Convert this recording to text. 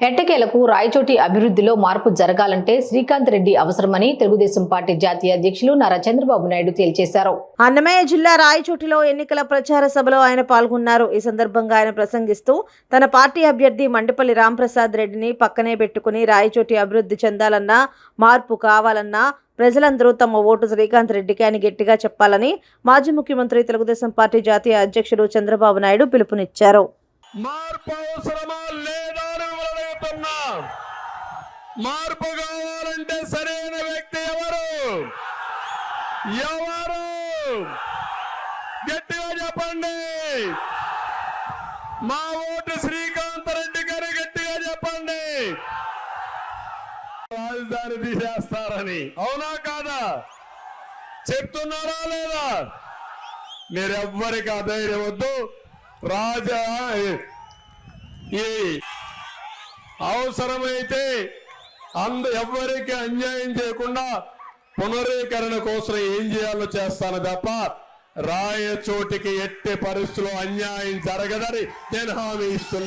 ఎట్టకేలకు రాయచోటి అభివృద్ధిలో మార్పు జరగాలంటే శ్రీకాంత్ రెడ్డి అవసరమని తెలుగుదేశం పార్టీ జాతీయ అధ్యక్షులు నారా చంద్రబాబు నాయుడు తేల్చేశారు. అన్నమయ్య జిల్లా రాయచోటిలో ఎన్నికల ప్రచార సభలో ఆయన పాల్గొన్నారు. ఈ సందర్భంగా ఆయన ప్రసంగిస్తూ తన పార్టీ అభ్యర్థి మండిపల్లి రాంప్రసాద్ రెడ్డిని పక్కనే పెట్టుకుని రాయచోటి అభివృద్ధి చెందాలన్నా మార్పు కావాలన్నా ప్రజలందరూ తమ ఓటు శ్రీకాంత్ రెడ్డికి అని గట్టిగా చెప్పాలని మాజీ ముఖ్యమంత్రి తెలుగుదేశం పార్టీ జాతీయ అధ్యక్షుడు చంద్రబాబు నాయుడు పిలుపునిచ్చారు. మార్పు మిమ్మల్ని మార్పు కావాలంటే సరైన వ్యక్తి ఎవరు? ఎవరు? గట్టిగా చెప్పండి. మా ఓటు శ్రీకాంత్ రెడ్డి గారు గట్టిగా చెప్పండి. రాజధాని తీసేస్తారని. అవునా కాదా? చెప్తున్నారా లేదా? మీరెవ్వరికి అధైర్యం వద్దు. రాజా ఈ అవసరమైతే అంద ఎవ్వరికి అన్యాయం చేయకుండా పునరీకరణ కోసం ఏం చేయాలో చేస్తాను తప్ప రాయచోటికి ఎట్టి పరిస్థితుల్లో అన్యాయం జరగదని నేను హామీ ఇస్తున్నా.